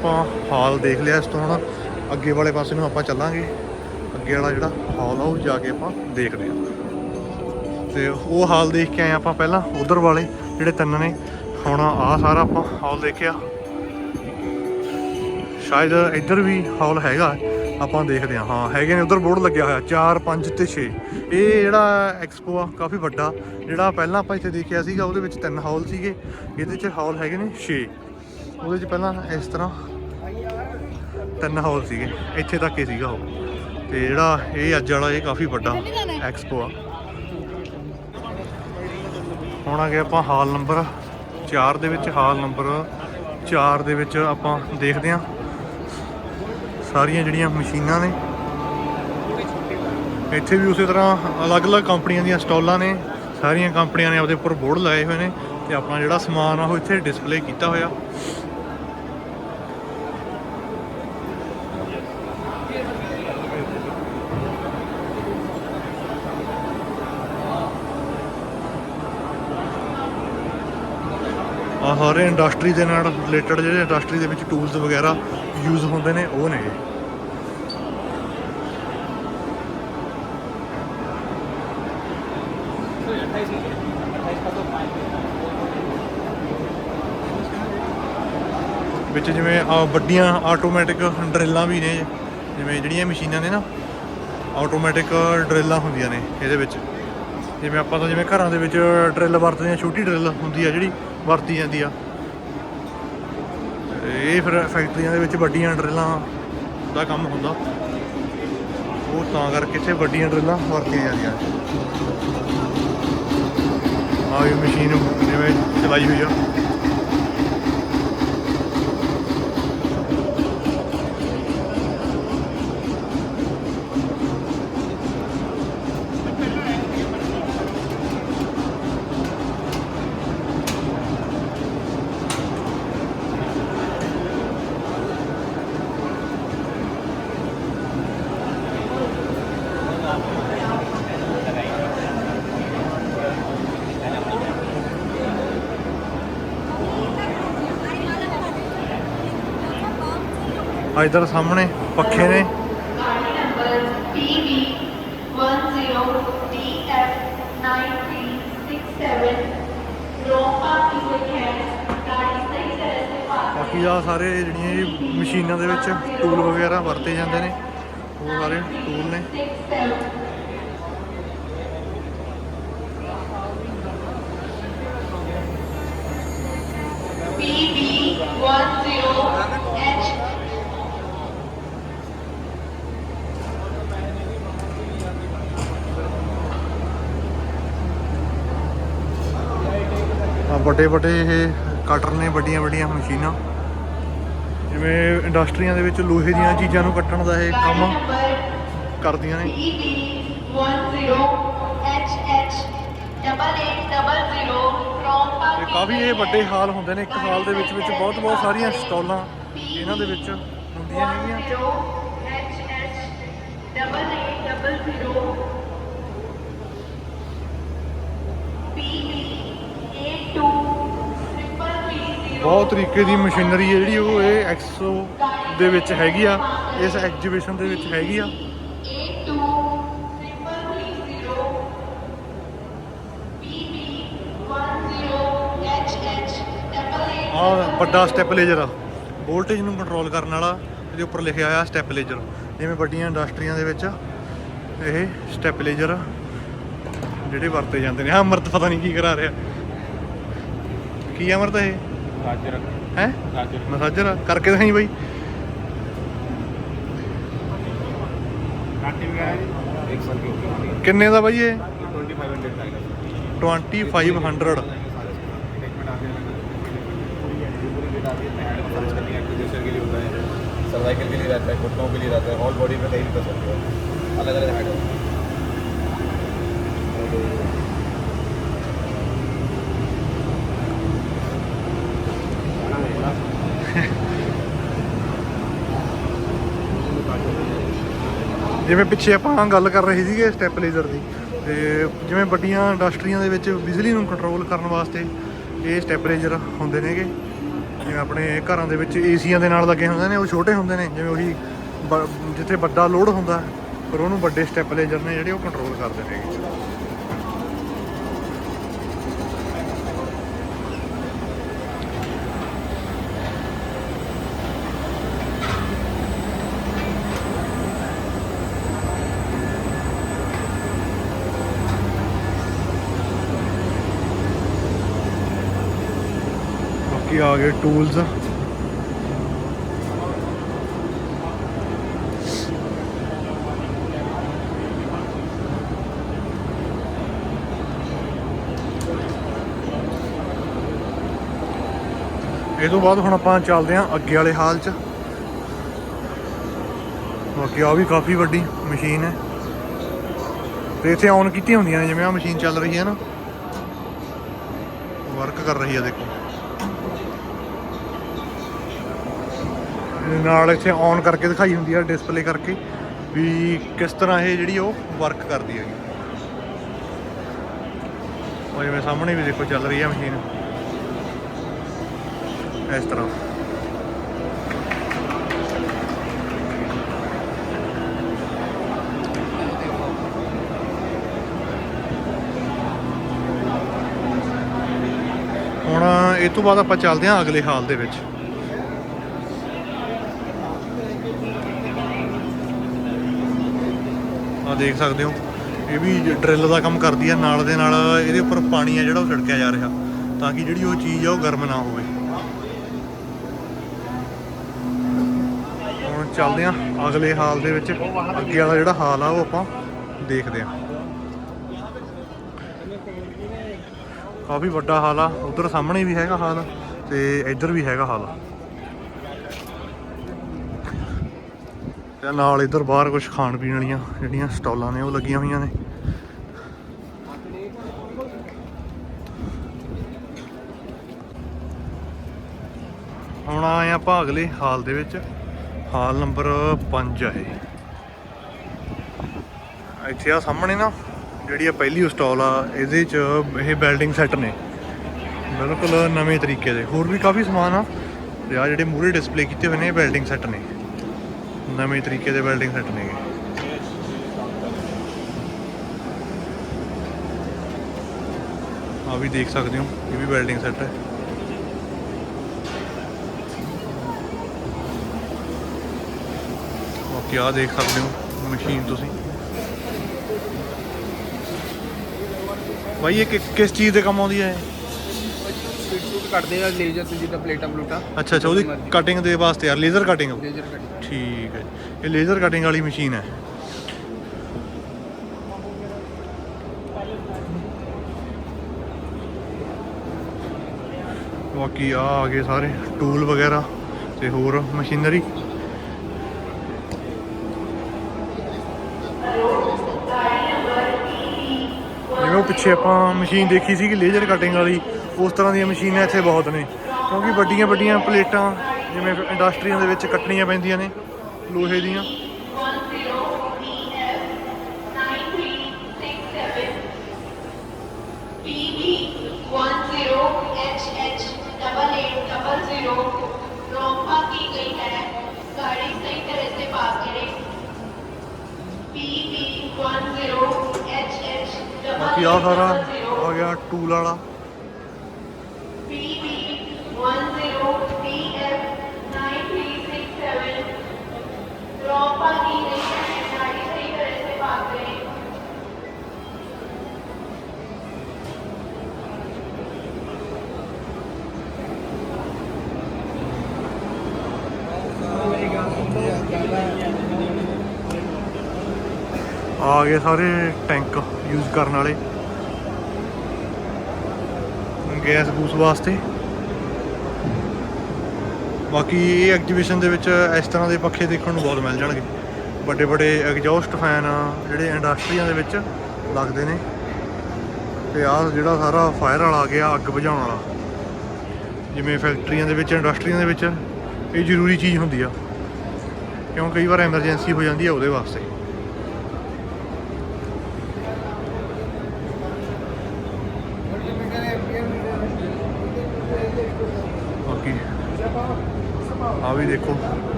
ਆਪਾਂ ਹਾਲ ਦੇਖ ਲਿਆ ਇਸ ਤੋਂ ਹੁਣ। ਅੱਗੇ ਵਾਲੇ ਪਾਸੇ ਨੂੰ ਆਪਾਂ ਚੱਲਾਂਗੇ। ਅੱਗੇ ਵਾਲਾ ਜਿਹੜਾ ਹਾਲ ਆ, ਉਹ ਜਾ ਕੇ ਆਪਾਂ ਦੇਖਦੇ ਹਾਂ। ਤੇ ਉਹ ਹਾਲ ਦੇਖ ਕੇ ਆਏ ਆਪਾਂ ਪਹਿਲਾਂ, ਉਧਰ ਵਾਲੇ ਜਿਹੜੇ ਤਿੰਨ ਨੇ। ਹੁਣ ਆਹ ਸਾਰਾ ਆਪਾਂ ਹਾਲ ਦੇਖਿਆ। ਸ਼ਾਇਦ ਇੱਧਰ ਵੀ ਹਾਲ ਹੈਗਾ। ਆਪਾਂ ਦੇਖਦੇ ਹਾਂ। ਹਾਂ, ਹੈਗੇ ਨੇ, ਉਧਰ ਬੋਰਡ ਲੱਗਿਆ ਹੋਇਆ 4 5 ਤੇ 6 ਇਹ ਜਿਹੜਾ ਐਕਸਪੋ ਆ, ਕਾਫੀ ਵੱਡਾ। ਜਿਹੜਾ ਪਹਿਲਾਂ ਆਪਾਂ ਇੱਥੇ ਦੇਖਿਆ ਸੀਗਾ, ਉਹਦੇ ਵਿੱਚ ਤਿੰਨ ਹਾਲ ਸੀਗੇ। ਇਹਦੇ 'ਚ ਹਾਲ ਹੈਗੇ ਨੇ 6 ਉਹਦੇ 'ਚ ਪਹਿਲਾਂ ਇਸ ਤਰ੍ਹਾਂ ਤਿੰਨ ਹਾਲ ਸੀਗੇ ਇੱਥੇ ਤੱਕ ਹੀ ਸੀਗਾ ਉਹ। ਤੇ ਜਿਹੜਾ ਇਹ ਅੱਜ ਵਾਲਾ ਇਹ ਕਾਫੀ ਵੱਡਾ ਐਕਸਪੋ ਆ। ਹੁਣ ਆ ਗਏ ਆਪਾਂ ਹਾਲ ਨੰਬਰ 4 ਦੇ ਵਿੱਚ ਹਾਲ ਨੰਬਰ 4 ਦੇ ਵਿੱਚ ਆਪਾਂ ਦੇਖਦੇ ਹਾਂ। ਸਾਰੀਆਂ ਜਿਹੜੀਆਂ ਮਸ਼ੀਨਾਂ ਨੇ ਇੱਥੇ ਵੀ ਉਸੇ ਤਰ੍ਹਾਂ ਅਲੱਗ-ਅਲੱਗ ਕੰਪਨੀਆਂ ਦੀਆਂ ਸਟਾਲਾਂ ਨੇ। ਸਾਰੀਆਂ ਕੰਪਨੀਆਂ ਨੇ ਆਪਦੇ ਉੱਪਰ ਬੋਰਡ ਲਾਏ ਹੋਏ ਨੇ ਤੇ ਆਪਣਾ ਜਿਹੜਾ ਸਮਾਨ ਆ ਉਹ ਇੱਥੇ ਡਿਸਪਲੇ ਕੀਤਾ ਹੋਇਆ। ਆ ਸਾਰੇ ਇੰਡਸਟਰੀ ਦੇ ਨਾਲ ਰਿਲੇਟਡ ਜਿਹੜੇ ਇੰਡਸਟਰੀ ਦੇ ਵਿੱਚ ਟੂਲਸ ਵਗੈਰਾ ਯੂਜ਼ ਹੁੰਦੇ ਨੇ, ਉਹ ਨੇ। ਵਿੱਚ ਜਿਵੇਂ ਵੱਡੀਆਂ ਆਟੋਮੈਟਿਕ ਡਰਿੱਲਾਂ ਵੀ ਨੇ, ਜਿਵੇਂ ਜਿਹੜੀਆਂ ਮਸ਼ੀਨਾਂ ਨੇ ਨਾ ਆਟੋਮੈਟਿਕ ਡਰਿੱਲਾਂ ਹੁੰਦੀਆਂ ਨੇ ਇਹਦੇ ਵਿੱਚ। ਜਿਵੇਂ ਆਪਾਂ ਤਾਂ ਜਿਵੇਂ ਘਰਾਂ ਦੇ ਵਿੱਚ ਡਰਿੱਲ ਵਰਤਦੇ ਆ ਛੋਟੀ ਡਰਿੱਲ ਹੁੰਦੀ ਆ ਜਿਹੜੀ ਵਰਤੀ ਜਾਂਦੀ ਆ। ਇਹ ਫਿਰ ਫੈਕਟਰੀਆਂ ਦੇ ਵਿੱਚ ਵੱਡੀਆਂ ਡਰਿੱਲਾਂ ਦਾ ਕੰਮ ਹੁੰਦਾ। ਉਹ ਤਾਂ ਕਰਕੇ ਇੱਥੇ ਵੱਡੀਆਂ ਡਰਿੱਲਾਂ ਵਰਤੀਆਂ ਜਾਂਦੀਆਂ। ਆ ਇਹ ਮਸ਼ੀਨ ਜਿਵੇਂ ਚਲਾਈ ਹੋਈ ਆ। ਇਧਰ ਸਾਹਮਣੇ ਪੱਖੇ ਨੇ। ਬਾਕੀ ਆ ਸਾਰੇ ਜਿਹੜੀਆਂ ਜੀ ਮਸ਼ੀਨਾਂ ਦੇ ਵਿੱਚ ਟੂਲ ਵਗੈਰਾ ਵਰਤੇ ਜਾਂਦੇ ਨੇ, ਉਹ ਸਾਰੇ ਟੂਲ ਨੇ। ਵੱਡੇ ਵੱਡੇ ਇਹ ਕਟਰ ਨੇ, ਵੱਡੀਆਂ ਵੱਡੀਆਂ ਮਸ਼ੀਨਾਂ। ਜਿਵੇਂ ਇੰਡਸਟਰੀਆਂ ਦੇ ਵਿੱਚ ਲੋਹੇ ਦੀਆਂ ਚੀਜ਼ਾਂ ਨੂੰ ਕੱਟਣ ਦਾ ਇਹ ਕੰਮ ਕਰਦੀਆਂ ਨੇ। 10HH8800 ਕਾਫੀ ਇਹ ਵੱਡੇ ਹਾਲ ਹੁੰਦੇ ਨੇ। ਇੱਕ ਹਾਲ ਦੇ ਵਿੱਚ ਵਿੱਚ ਬਹੁਤ ਬਹੁਤ ਸਾਰੀਆਂ ਸਟਾਲਾਂ ਇਹਨਾਂ ਦੇ ਵਿੱਚ ਹੁੰਦੀਆਂ ਹੈਗੀਆਂ HH8800 ਬਹੁਤ ਤਰੀਕੇ ਦੀ ਮਸ਼ੀਨਰੀ ਹੈ ਜਿਹੜੀ ਉਹ ਇਹ ਐਕਸੋ ਦੇ ਵਿੱਚ ਹੈਗੀ ਆ, ਇਸ ਐਗਜੀਬਿਸ਼ਨ ਦੇ ਵਿੱਚ ਹੈਗੀ ਆ। eight ਆ ਵੱਡਾ ਸਟੈਪਲੇਜਰ ਆ। ਵੋਲਟੇਜ ਨੂੰ ਕੰਟਰੋਲ ਕਰਨ ਵਾਲਾ, ਇਹਦੇ ਉੱਪਰ ਲਿਖਿਆ ਹੋਇਆ ਸਟੈਪਲੇਜਰ ਜਿਵੇਂ ਵੱਡੀਆਂ ਇੰਡਸਟਰੀਆਂ ਦੇ ਵਿੱਚ ਇਹ ਸਟੈਪਲੇਜਰ ਜਿਹੜੇ ਵਰਤੇ ਜਾਂਦੇ ਨੇ। ਆ ਅਮਰਤ ਪਤਾ ਨਹੀਂ ਕੀ ਕਰਾ ਰਿਹਾ। ਕੀ ਆ ਅਮਰਤ ਇਹ ਗਾਜਰ ਹੈ ਗਾਜਰ ਮਸਾਜਰ ਕਰਕੇ ਦਿਖਾਈ ਬਾਈ काटे वगैरह जी एक साल की होगी ਕਿੰਨੇ ਦਾ ਬਾਈ ਇਹ ट्वेंटी फाइव हंड्रेड का आएगा 2500 के लिए होता है सर्वाइकल के लिए रहता है घुटनों के लिए रहता है ऑल बॉडी में कहीं भी कर सकते हो अलग अलग हाइट ਜਿਵੇਂ ਪਿੱਛੇ ਆਪਾਂ ਗੱਲ ਕਰ ਰਹੇ ਸੀਗੇ ਸਟੈਪਲੇਜ਼ਰ ਦੀ, ਤੇ ਜਿਵੇਂ ਵੱਡੀਆਂ ਇੰਡਸਟਰੀਆਂ ਦੇ ਵਿੱਚ ਬਿਜਲੀ ਨੂੰ ਕੰਟਰੋਲ ਕਰਨ ਵਾਸਤੇ ਇਹ ਸਟੈਪਲੇਜ਼ਰ ਹੁੰਦੇ ਨੇਗੇ। ਜਿਵੇਂ ਆਪਣੇ ਘਰਾਂ ਦੇ ਵਿੱਚ ਏਸੀਆਂ ਦੇ ਨਾਲ ਲੱਗੇ ਹੁੰਦੇ ਨੇ, ਉਹ ਛੋਟੇ ਹੁੰਦੇ ਨੇ, ਜਿਵੇਂ ਉਹੀ ਬ- ਜਿੱਥੇ ਵੱਡਾ ਲੋਡ ਹੁੰਦਾ, ਪਰ ਉਹਨੂੰ ਵੱਡੇ ਸਟੈਪਲੇਜਰ ਨੇ ਜਿਹੜੇ ਉਹ ਕੰਟਰੋਲ ਕਰਦੇ ਨੇਗੇ। ਬਾਕੀ ਆ ਗਏ ਟੂਲਸ ਇਹ ਤੋਂ ਬਾਅਦ ਹੁਣ ਆਪਾਂ ਚੱਲਦੇ ਹਾਂ ਅੱਗੇ ਵਾਲੇ ਹਾਲ 'ਚ। ਬਾਕੀ ਆ ਵੀ ਕਾਫੀ ਵੱਡੀ ਮਸ਼ੀਨ ਹੈ। ਤੇ ਇੱਥੇ ਔਨ ਕੀਤੀਆਂ ਹੁੰਦੀਆਂ ਨੇ, ਜਿਵੇਂ ਆ ਮਸ਼ੀਨ ਚੱਲ ਰਹੀ ਹੈ ਨਾ। ਵਰਕ ਕਰ ਰਹੀ ਹੈ ਦੇਖੋ। ਨਾਲ ਇੱਥੇ ਔਨ ਕਰਕੇ ਦਿਖਾਈ ਹੁੰਦੀ ਹੈ ਡਿਸਪਲੇ ਕਰਕੇ ਵੀ ਕਿਸ ਤਰ੍ਹਾਂ ਇਹ ਜਿਹੜੀ ਉਹ ਵਰਕ ਕਰਦੀ ਹੈਗੀ। ਉਹ ਜਿਵੇਂ ਸਾਹਮਣੇ ਵੀ ਦੇਖੋ ਚੱਲ ਰਹੀ ਹੈ ਮਸ਼ੀਨ ਇਸ ਤਰ੍ਹਾਂ। ਹੁਣ ਇਹ ਤੋਂ ਬਾਅਦ ਆਪਾਂ ਚੱਲਦੇ ਹਾਂ ਅਗਲੇ ਹਾਲ ਦੇ ਵਿੱਚ। ਦੇਖ ਸਕਦੇ ਹੋ। ਇਹ ਵੀ ਡਰਿੱਲ ਦਾ ਕੰਮ ਕਰਦੀ ਆ, ਨਾਲ ਦੇ ਨਾਲ ਇਹਦੇ ਉੱਪਰ ਪਾਣੀ ਆ ਜਿਹੜਾ ਉਹ ਛਿੜਕਿਆ ਜਾ ਰਿਹਾ, ਤਾਂ ਕਿ ਜਿਹੜੀ ਉਹ ਚੀਜ਼ ਆ ਉਹ ਗਰਮ ਨਾ ਹੋਵੇ। ਹੁਣ ਚੱਲਦੇ ਆ ਅਗਲੇ ਹਾਲ ਦੇ ਵਿੱਚ। ਅੱਗੇ ਵਾਲਾ ਜਿਹੜਾ ਹਾਲ ਆ, ਉਹ ਆਪਾਂ ਦੇਖਦੇ ਆ। ਕਾਫੀ ਵੱਡਾ ਹਾਲ ਆ, ਉਧਰ ਸਾਹਮਣੇ ਵੀ ਹੈਗਾ ਹਾਲ ਤੇ ਇੱਧਰ ਵੀ ਹੈਗਾ ਹਾਲ। ਤੇ ਨਾਲ ਇੱਧਰ ਬਾਹਰ ਕੁਝ ਖਾਣ ਪੀਣ ਵਾਲੀਆਂ ਜਿਹੜੀਆਂ ਸਟਾਲਾਂ ਨੇ ਉਹ ਲੱਗੀਆਂ ਹੋਈਆਂ ਨੇ। ਹੁਣ ਆਏ ਆਪਾਂ ਅਗਲੇ ਹਾਲ ਦੇ ਵਿੱਚ। ਹਾਲ ਨੰਬਰ 5 ਆ ਇਹ। ਇੱਥੇ ਆ ਸਾਹਮਣੇ ਨਾ, ਜਿਹੜੀ ਆ ਪਹਿਲੀ ਸਟਾਲ ਆ, ਇਹਦੇ ਚ ਇਹ ਬਿਲਡਿੰਗ ਸੈੱਟ ਨੇ। ਬਿਲਕੁਲ ਨਵੇਂ ਤਰੀਕੇ ਦੇ। ਹੋਰ ਵੀ ਕਾਫੀ ਸਮਾਨ ਆ। ਤੇ ਆ ਜਿਹੜੇ ਮੂਰੇ ਡਿਸਪਲੇ ਕੀਤੇ ਹੋਏ ਨੇ, ਇਹ ਬਿਲਡਿੰਗ ਸੈੱਟ ਨੇ। ਨਵੇਂ ਤਰੀਕੇ ਦੇ ਵੈਲਡਿੰਗ ਸੈੱਟ ਨੇਗੇ। ਆ ਵੀ ਦੇਖ ਸਕਦੇ ਹੋ, ਇਹ ਵੀ ਵੈਲਡਿੰਗ ਸੈੱਟ ਹੈ। ਓਕੇ ਆ ਦੇਖ ਸਕਦੇ ਹੋ, ਮਸ਼ੀਨ ਤੁਸੀਂ। ਬਾਈ, ਇਹ ਕਿਸ ਚੀਜ਼ ਦੇ ਕੰਮ ਆਉਂਦੀ ਹੈ ਇਹ? ਸਵੀਟ ਸੂਟ ਕੱਟਦੇ ਆ ਲੇਜ਼ਰ ਤੇ ਜਿੱਦਾਂ ਪਲੇਟਾਂ ਪਲੂਟਾਂ। ਅੱਛਾ ਅੱਛਾ ਉਹਦੀ ਕਟਿੰਗ ਦੇ ਵਾਸਤੇ ਯਾਰ ਲੇਜ਼ਰ ਕਟਿੰਗ ਲੇਜ਼ਰ ਕੱਟ ਠੀਕ ਹੈ ਜੀ। ਇਹ ਲੇਜ਼ਰ ਕਟਿੰਗ ਵਾਲੀ ਮਸ਼ੀਨ ਹੈ। ਬਾਕੀ ਆ ਆ ਗਏ ਸਾਰੇ ਟੂਲ ਵਗੈਰਾ ਤੇ ਹੋਰ ਮਸ਼ੀਨਰੀ ਜਿਵੇਂ ਪਿੱਛੇ ਆਪਾਂ ਮਸ਼ੀਨ ਦੇਖੀ ਸੀ ਕਿ ਲੇਜ਼ਰ ਕਟਿੰਗ ਵਾਲੀ ਉਸ ਤਰ੍ਹਾਂ ਦੀਆਂ ਮਸ਼ੀਨਾਂ ਇੱਥੇ ਬਹੁਤ ਨੇ। ਕਿਉਂਕਿ ਵੱਡੀਆਂ ਵੱਡੀਆਂ ਪਲੇਟਾਂ, ਜਿਵੇਂ ਇੰਡਸਟਰੀਆਂ ਦੇ ਵਿੱਚ ਕੱਟਣੀਆਂ ਪੈਂਦੀਆਂ ਨੇ, ਲੋਹੇ ਦੀਆਂ। ਬਾਕੀ ਆ ਸਾਰਾ ਆ ਗਿਆ ਟੂਲ ਵਾਲਾ। ਆ ਗਏ ਸਾਰੇ ਟੈਂਕ ਯੂਜ਼ ਕਰਨ ਵਾਲੇ। ਗੈਸ ਗੂਸ ਵਾਸਤੇ। ਬਾਕੀ ਇਹ ਐਗਜੀਬਿਸ਼ਨ ਦੇ ਵਿੱਚ ਇਸ ਤਰ੍ਹਾਂ ਦੇ ਪੱਖੇ ਦੇਖਣ ਨੂੰ ਬਹੁਤ ਮਿਲ ਜਾਣਗੇ। ਵੱਡੇ ਵੱਡੇ ਐਗਜ਼ੌਸਟ ਫੈਨ ਜਿਹੜੇ ਇੰਡਸਟਰੀਆਂ ਦੇ ਵਿੱਚ ਲੱਗਦੇ ਨੇ। ਤੇ ਆਹ ਜਿਹੜਾ ਸਾਰਾ ਫਾਇਰ ਵਾਲਾ ਆ ਗਿਆ, ਅੱਗ ਬੁਝਾਉਣ ਵਾਲਾ। ਜਿਵੇਂ ਫੈਕਟਰੀਆਂ ਦੇ ਵਿੱਚ ਇੰਡਸਟਰੀਆਂ ਦੇ ਵਿੱਚ, ਇਹ ਜ਼ਰੂਰੀ ਚੀਜ਼ ਹੁੰਦੀ ਆ। ਕਿਉਂ ਕਈ ਵਾਰ ਐਮਰਜੈਂਸੀ ਹੋ ਜਾਂਦੀ ਹੈ ਉਹਦੇ ਵਾਸਤੇ। ਬਾਕੀ ਆ ਵੀ ਦੇਖੋ।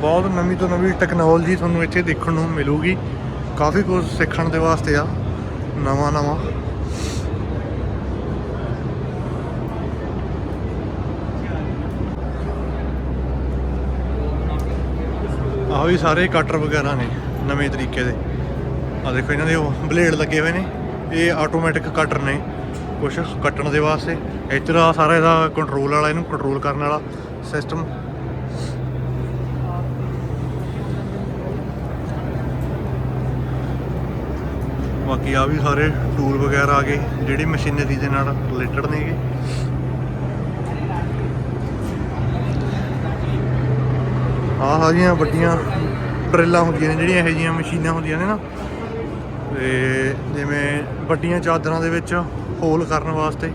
ਬਹੁਤ ਨਵੀਂ ਤੋਂ ਨਵੀਂ ਟੈਕਨੋਲੋਜੀ ਤੁਹਾਨੂੰ ਇੱਥੇ ਦੇਖਣ ਨੂੰ ਮਿਲੂਗੀ। ਕਾਫੀ ਕੁਝ ਸਿੱਖਣ ਦੇ ਵਾਸਤੇ ਆ। ਨਵਾਂ ਨਵਾਂ। ਆਹ ਵੀ ਸਾਰੇ ਕਟਰ ਵਗੈਰਾ ਨੇ ਨਵੇਂ ਤਰੀਕੇ ਦੇ। ਆ ਦੇਖੋ ਇਹਨਾਂ ਦੇ ਉਹ ਬਲੇਡ ਲੱਗੇ ਹੋਏ ਨੇ। ਇਹ ਆਟੋਮੈਟਿਕ ਕਟਰ ਨੇ। ਕੁਛ ਕੱਟਣ ਦੇ ਵਾਸਤੇ। ਇੱਧਰ ਆ ਸਾਰਾ ਇਹਦਾ ਕੰਟਰੋਲ ਵਾਲਾ, ਇਹਨੂੰ ਕੰਟਰੋਲ ਕਰਨ ਵਾਲਾ ਸਿਸਟਮ ਬਾਕੀ ਆ ਵੀ ਸਾਰੇ ਟੂਲ ਵਗੈਰਾ ਆ ਗਏ। ਜਿਹੜੇ ਮਸ਼ੀਨਰੀ ਦੇ ਨਾਲ ਰਿਲੇਟਡ ਨੇਗੇ ਆਹ ਸਾਰੀਆਂ ਵੱਡੀਆਂ ਡਰਿੱਲਾਂ ਹੁੰਦੀਆਂ ਨੇ, ਜਿਹੜੀਆਂ ਇਹੋ ਜਿਹੀਆਂ ਮਸ਼ੀਨਾਂ ਹੁੰਦੀਆਂ ਨੇ ਨਾ। ਤੇ ਜਿਵੇਂ ਵੱਡੀਆਂ ਚਾਦਰਾਂ ਦੇ ਵਿੱਚ ਹੋਲ ਕਰਨ ਵਾਸਤੇ।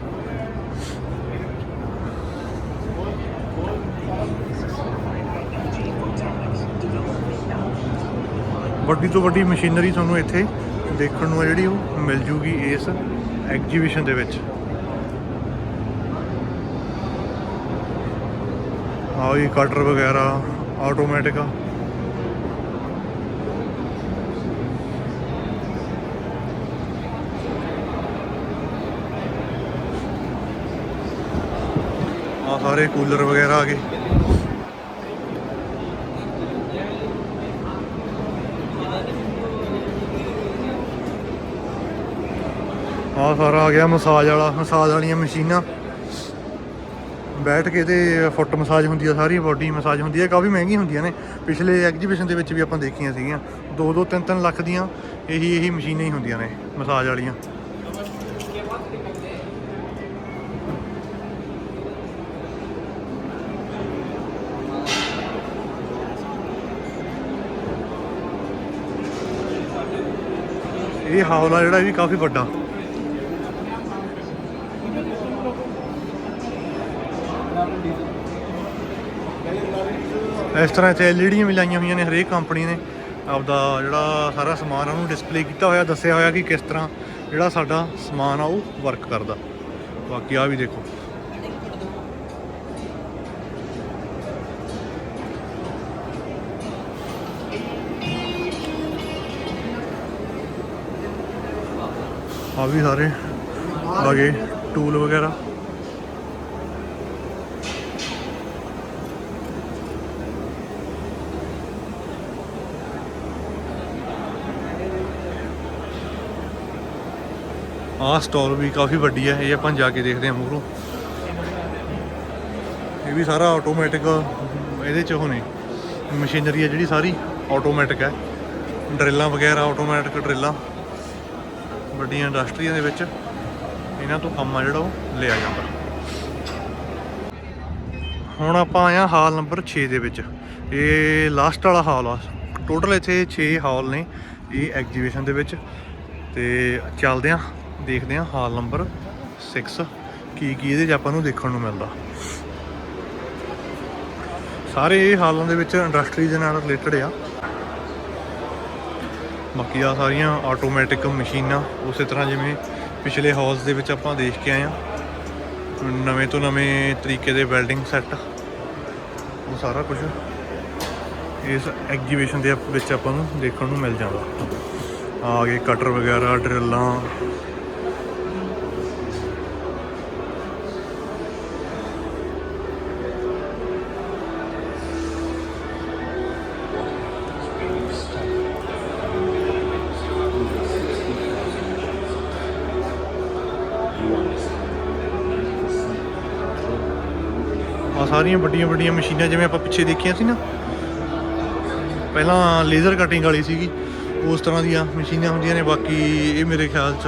ਵੱਡੀ ਤੋਂ ਵੱਡੀ ਮਸ਼ੀਨਰੀ ਤੁਹਾਨੂੰ ਇੱਥੇ ਦੇਖਣ ਨੂੰ ਆ ਜਿਹੜੀ, ਉਹ ਮਿਲ ਜੂਗੀ ਇਸ ਐਗਜੀਬਿਸ਼ਨ ਦੇ ਵਿੱਚ। ਆਹ ਇਹ ਕਟਰ ਵਗੈਰਾ। ਆਟੋਮੈਟਿਕ ਆ। ਸਾਰੇ ਕੂਲਰ ਵਗੈਰਾ ਆ ਗਏ। ਆ ਸਾਰਾ ਆ ਗਿਆ ਮਸਾਜ ਵਾਲਾ, ਮਸਾਜ ਵਾਲੀਆਂ ਮਸ਼ੀਨਾਂ। ਬੈਠ ਕੇ ਤੇ ਫੁੱਟ ਮਸਾਜ ਹੁੰਦੀ ਆ, ਸਾਰੀ ਬਾਡੀ ਮਸਾਜ ਹੁੰਦੀ ਆ ਕਾਫੀ ਮਹਿੰਗੀ ਹੁੰਦੀਆਂ ਨੇ। ਪਿਛਲੇ ਐਗਜੀਬਿਸ਼ਨ ਦੇ ਵਿੱਚ ਵੀ ਆਪਾਂ ਦੇਖੀਆਂ ਸੀਗੀਆਂ। 2-2 3-3 ਲੱਖ ਦੀਆਂ ਇਹੀ ਇਹੀ ਮਸ਼ੀਨਾਂ ਹੀ ਹੁੰਦੀਆਂ ਨੇ ਮਸਾਜ ਵਾਲੀਆਂ। ਇਹ ਹਾਲ ਆ ਜਿਹੜਾ ਇਹ ਵੀ ਕਾਫੀ ਵੱਡਾ। ਇਸ ਤਰ੍ਹਾਂ ਇੱਥੇ ਐਲਈਡੀਆਂ ਵੀ ਲਾਈਆਂ ਹੋਈਆਂ ਨੇ ਹਰੇਕ ਕੰਪਨੀ ਨੇ। ਆਪਦਾ ਜਿਹੜਾ ਸਾਰਾ ਸਮਾਨ ਆ ਉਹਨੂੰ ਡਿਸਪਲੇ ਕੀਤਾ ਹੋਇਆ, ਦੱਸਿਆ ਹੋਇਆ ਕਿ ਕਿਸ ਤਰ੍ਹਾਂ ਜਿਹੜਾ ਸਾਡਾ ਸਮਾਨ ਆ ਉਹ ਵਰਕ ਕਰਦਾ। ਬਾਕੀ ਆ ਵੀ ਦੇਖੋ। ਆ ਵੀ ਸਾਰੇ ਆ ਗਏ ਟੂਲ ਵਗੈਰਾ। ਆਹ ਸਟਾਲ ਵੀ ਕਾਫੀ ਵੱਡੀ ਹੈ ਇਹ ਆਪਾਂ ਜਾ ਕੇ ਦੇਖਦੇ ਹਾਂ ਮੂਹਰੋਂ। ਇਹ ਵੀ ਸਾਰਾ ਆਟੋਮੈਟਿਕ ਇਹਦੇ ਚ ਹੋਣੇ। ਮਸ਼ੀਨਰੀ ਹੈ ਜਿਹੜੀ ਸਾਰੀ ਆਟੋਮੈਟਿਕ ਹੈ ਡਰਿੱਲਾਂ ਵਗੈਰਾ ਆਟੋਮੈਟਿਕ ਡਰਿੱਲਾਂ। ਵੱਡੀਆਂ ਇੰਡਸਟਰੀਆਂ ਦੇ ਵਿੱਚ ਇਹਨਾਂ ਤੋਂ ਕੰਮ ਆ ਜਿਹੜਾ ਉਹ ਲਿਆ ਜਾਂਦਾ। ਹੁਣ ਆਪਾਂ ਆਏ ਆ ਹਾਲ ਨੰਬਰ 6 ਦੇ ਵਿੱਚ। ਇਹ ਲਾਸਟ ਵਾਲਾ ਹਾਲ ਆ। ਟੋਟਲ ਇੱਥੇ 6 ਹਾਲ ਨੇ ਇਹ ਐਗਜੀਬਿਸ਼ਨ ਦੇ ਵਿੱਚ। ਤੇ ਚੱਲਦੇ ਆ ਦੇਖਦੇ ਹਾਂ ਹਾਲ ਨੰਬਰ 6 ਕੀ ਕੀ ਇਹਦੇ 'ਚ ਆਪਾਂ ਨੂੰ ਦੇਖਣ ਨੂੰ ਮਿਲਦਾ। ਸਾਰੇ ਇਹ ਹਾਲਾਂ ਦੇ ਵਿੱਚ ਇੰਡਸਟਰੀ ਦੇ ਨਾਲ ਰਿਲੇਟਡ ਆ। ਬਾਕੀ ਆ ਸਾਰੀਆਂ ਆਟੋਮੈਟਿਕ ਮਸ਼ੀਨਾਂ, ਉਸੇ ਤਰ੍ਹਾਂ ਜਿਵੇਂ ਪਿਛਲੇ ਹਾਲਸ ਦੇ ਵਿੱਚ ਆਪਾਂ ਦੇਖ ਕੇ ਆਏ ਆ ਨਵੇਂ ਤੋਂ ਨਵੇਂ ਤਰੀਕੇ ਦੇ ਵੈਲਡਿੰਗ ਸੈੱਟ ਉਹ ਸਾਰਾ ਕੁਝ ਇਸ ਐਗਜੀਬਿਸ਼ਨ ਦੇ ਵਿੱਚ ਆਪਾਂ ਨੂੰ ਦੇਖਣ ਨੂੰ ਮਿਲ ਜਾਂਦਾ। ਆ ਗਏ ਕਟਰ ਵਗੈਰਾ ਡਰਿੱਲਾਂ ਸਾਰੀਆਂ ਵੱਡੀਆਂ ਵੱਡੀਆਂ ਮਸ਼ੀਨਾਂ ਜਿਵੇਂ ਆਪਾਂ ਪਿੱਛੇ ਦੇਖੀਆਂ ਸੀ ਨਾ, ਪਹਿਲਾਂ ਲੇਜ਼ਰ ਕਟਿੰਗ ਵਾਲੀ ਸੀਗੀ, ਉਸ ਤਰ੍ਹਾਂ ਦੀਆਂ ਮਸ਼ੀਨਾਂ ਹੁੰਦੀਆਂ ਨੇ, ਬਾਕੀ ਇਹ ਮੇਰੇ ਖਿਆਲ 'ਚ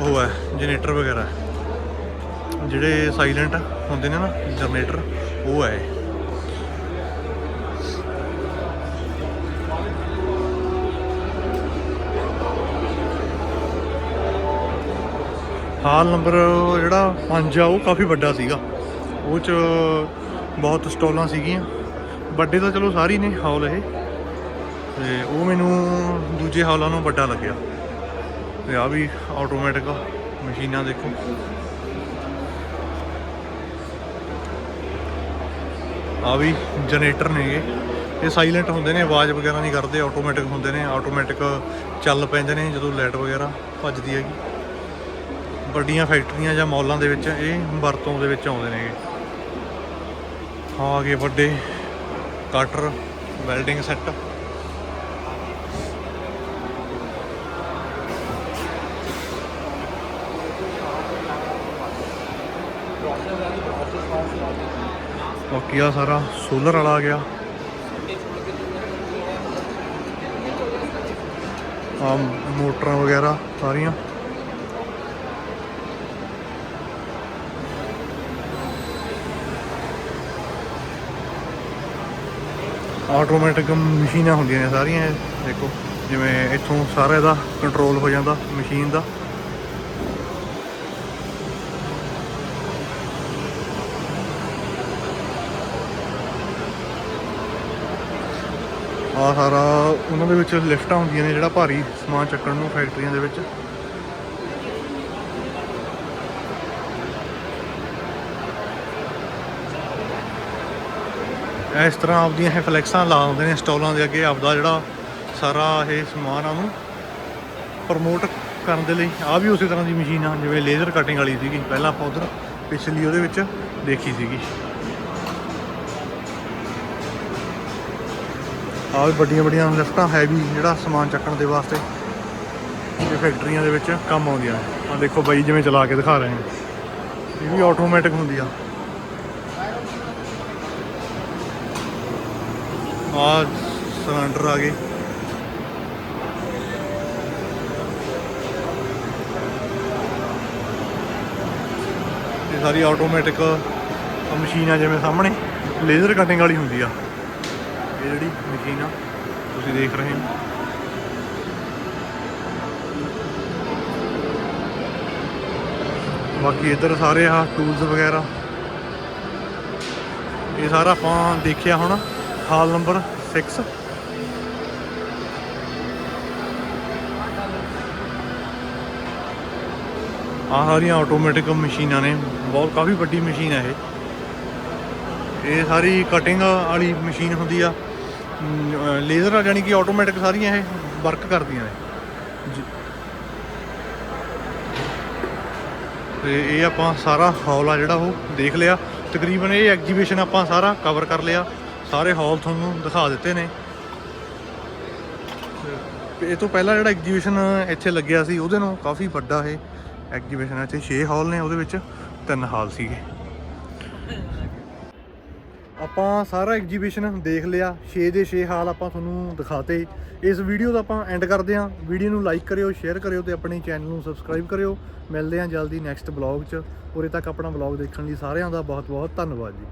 ਉਹ ਹੈ, ਜਨਰੇਟਰ ਵਗੈਰਾ ਜਿਹੜੇ ਸਾਇਲੈਂਟ ਹੁੰਦੇ ਨੇ ਨਾ, ਜਨਰੇਟਰ, ਉਹ ਹੈ ਹਾਲ ਨੰਬਰ ਜਿਹੜਾ 5 ਆ, ਉਹ ਕਾਫੀ ਵੱਡਾ ਸੀਗਾ। ਉਹ ਚ ਬਹੁਤ ਸਟਾਲਾਂ ਸੀਗੀਆਂ। ਵੱਡੇ ਤਾਂ ਚਲੋ ਸਾਰੇ ਨੇ ਹਾਲ ਇਹ। ਤੇ ਉਹ ਮੈਨੂੰ ਦੂਜੇ ਹਾਲਾਂ ਨਾਲੋਂ ਵੱਡਾ ਲੱਗਿਆ। ਤੇ ਆ ਵੀ ਆਟੋਮੈਟਿਕ ਮਸ਼ੀਨਾਂ ਦੇਖੋ। ਆ ਵੀ ਜਨਰੇਟਰ ਨੇਗੇ ਇਹ। ਸਾਇਲੈਂਟ ਹੁੰਦੇ ਨੇ, ਆਵਾਜ਼ ਵਗੈਰਾ ਨਹੀਂ ਕਰਦੇ ਆਟੋਮੈਟਿਕ ਹੁੰਦੇ ਨੇ। ਆਟੋਮੈਟਿਕ ਚੱਲ ਪੈਂਦੇ ਨੇ ਜਦੋਂ ਲਾਈਟ ਵਗੈਰਾ ਭੱਜਦੀ ਹੈਗੀ। ਵੱਡੀਆਂ ਫੈਕਟਰੀਆਂ ਜਾਂ ਮਾਲਾਂ ਦੇ ਵਿੱਚ ਇਹ ਵਰਤੋਂ ਦੇ ਵਿੱਚ ਆਉਂਦੇ ਨੇਗੇ ਆ ਗਏ ਵੱਡੇ ਕਟਰ ਵੈਲਡਿੰਗ ਸੈੱਟ ਬਾਕੀ ਆ ਸਾਰਾ ਸੋਲਰ ਵਾਲਾ ਆ ਗਿਆ। ਆ ਮੋਟਰਾਂ ਵਗੈਰਾ ਸਾਰੀਆਂ। ਆਟੋਮੈਟਿਕ ਮਸ਼ੀਨਾਂ ਹੁੰਦੀਆਂ ਨੇ ਸਾਰੀਆਂ ਇਹ, ਦੇਖੋ, ਜਿਵੇਂ ਇੱਥੋਂ ਸਾਰਾ ਇਹਦਾ ਕੰਟਰੋਲ ਹੋ ਜਾਂਦਾ ਮਸ਼ੀਨ ਦਾ। ਆ ਸਾਰਾ, ਉਹਨਾਂ ਦੇ ਵਿੱਚ ਲਿਫਟਾਂ ਹੁੰਦੀਆਂ ਨੇ ਜਿਹੜਾ ਭਾਰੀ ਸਮਾਨ ਚੱਕਣ ਨੂੰ ਫੈਕਟਰੀਆਂ ਦੇ ਵਿੱਚ। ਇਸ ਤਰ੍ਹਾਂ ਆਪਦੀਆਂ ਇਹ ਫਲੈਕਸਾਂ ਲਾ ਦਿੰਦੇ ਨੇ ਸਟਾਲਾਂ ਦੇ ਅੱਗੇ ਆਪਦਾ ਜਿਹੜਾ ਸਾਰਾ ਇਹ ਸਮਾਨ ਆ ਉਹਨੂੰ ਪ੍ਰਮੋਟ ਕਰਨ ਦੇ ਲਈ। ਆ ਵੀ ਉਸੇ ਤਰ੍ਹਾਂ ਦੀ ਮਸ਼ੀਨ ਆ, ਜਿਵੇਂ ਲੇਜ਼ਰ ਕਟਿੰਗ ਵਾਲੀ ਸੀਗੀ। ਪਹਿਲਾਂ ਆਪਾਂ ਉਧਰ ਪਿਛਲੀ ਉਹਦੇ ਵਿੱਚ ਦੇਖੀ ਸੀਗੀ। ਆ ਵੀ ਵੱਡੀਆਂ ਵੱਡੀਆਂ ਲਿਫਟਾਂ ਹੈਵੀ ਜਿਹੜਾ ਸਮਾਨ ਚੱਕਣ ਦੇ ਵਾਸਤੇ ਇਹ ਫੈਕਟਰੀਆਂ ਦੇ ਵਿੱਚ ਕੰਮ ਆਉਂਦੀਆਂ ਆ ਦੇਖੋ ਬਾਈ ਜਿਵੇਂ ਚਲਾ ਕੇ ਦਿਖਾ ਰਹੇ ਨੇ। ਇਹ ਵੀ ਆਟੋਮੈਟਿਕ ਹੁੰਦੀ ਆ। ਆ ਸਿਲੰਡਰ ਆ ਗਏ। ਇਹ ਸਾਰੀ ਆਟੋਮੈਟਿਕ ਮਸ਼ੀਨ ਆ ਜਿਵੇਂ ਸਾਹਮਣੇ ਲੇਜ਼ਰ ਕਟਿੰਗ ਵਾਲੀ ਹੁੰਦੀ ਆ। ਇਹ ਜਿਹੜੀ ਮਸ਼ੀਨ ਆ, ਤੁਸੀਂ ਦੇਖ ਰਹੇ ਹੋ। ਬਾਕੀ ਇੱਧਰ ਸਾਰੇ ਆ ਟੂਲਸ ਵਗੈਰਾ। ਇਹ ਸਾਰਾ ਆਪਾਂ ਦੇਖਿਆ ਹੁਣ। ਹਾਲ ਨੰਬਰ 6 ਆਹ ਸਾਰੀਆਂ ਆਟੋਮੈਟਿਕ ਮਸ਼ੀਨਾਂ ਨੇ, ਬਹੁਤ ਕਾਫੀ ਵੱਡੀ ਮਸ਼ੀਨ ਹੈ ਇਹ। ਇਹ ਸਾਰੀ ਕਟਿੰਗ ਵਾਲੀ ਮਸ਼ੀਨ ਹੁੰਦੀ ਆ। ਲੇਜ਼ਰ ਆ ਜਾਨੀ ਕਿ ਆਟੋਮੈਟਿਕ ਸਾਰੀਆਂ ਇਹ ਵਰਕ ਕਰਦੀਆਂ ਨੇ। ਜੀ। ਤੇ ਇਹ ਆਪਾਂ ਸਾਰਾ ਹਾਲ ਆ ਜਿਹੜਾ ਉਹ ਦੇਖ ਲਿਆ। ਤਕਰੀਬਨ ਇਹ ਐਗਜੀਬਿਸ਼ਨ ਆਪਾਂ ਸਾਰਾ ਕਵਰ ਕਰ ਲਿਆ। ਸਾਰੇ ਹਾਲ ਤੁਹਾਨੂੰ ਦਿਖਾ ਦਿੱਤੇ ਨੇ। ਇਹ ਤੋਂ ਪਹਿਲਾਂ ਜਿਹੜਾ ਐਗਜੀਬਿਸ਼ਨ ਇੱਥੇ ਲੱਗਿਆ ਸੀ, ਉਹਦੇ ਨੂੰ ਕਾਫੀ ਵੱਡਾ ਇਹ ਐਗਜੀਬਿਸ਼ਨ ਇੱਥੇ 6 ਹਾਲ ਨੇ, ਉਹਦੇ ਵਿੱਚ ਤਿੰਨ ਹਾਲ ਸੀਗੇ। ਆਪਾਂ ਸਾਰਾ ਐਗਜੀਬਿਸ਼ਨ ਦੇਖ ਲਿਆ 6 ਦੇ 6 ਹਾਲ ਆਪਾਂ ਤੁਹਾਨੂੰ ਦਿਖਾਤੇ। ਇਸ ਵੀਡੀਓ ਦਾ ਆਪਾਂ ਐਂਡ ਕਰਦੇ ਹਾਂ। ਵੀਡੀਓ ਨੂੰ ਲਾਈਕ ਕਰਿਓ ਸ਼ੇਅਰ ਕਰਿਓ ਤੇ ਆਪਣੇ ਚੈਨਲ ਨੂੰ ਸਬਸਕ੍ਰਾਈਬ ਕਰਿਓ। ਮਿਲਦੇ ਹਾਂ ਜਲਦੀ ਨੈਕਸਟ ਬਲੌਗ 'ਚ। ਉਰੇ ਤੱਕ ਆਪਣਾ ਬਲੌਗ ਦੇਖਣ ਲਈ ਸਾਰਿਆਂ ਦਾ ਬਹੁਤ ਬਹੁਤ ਧੰਨਵਾਦ ਜੀ।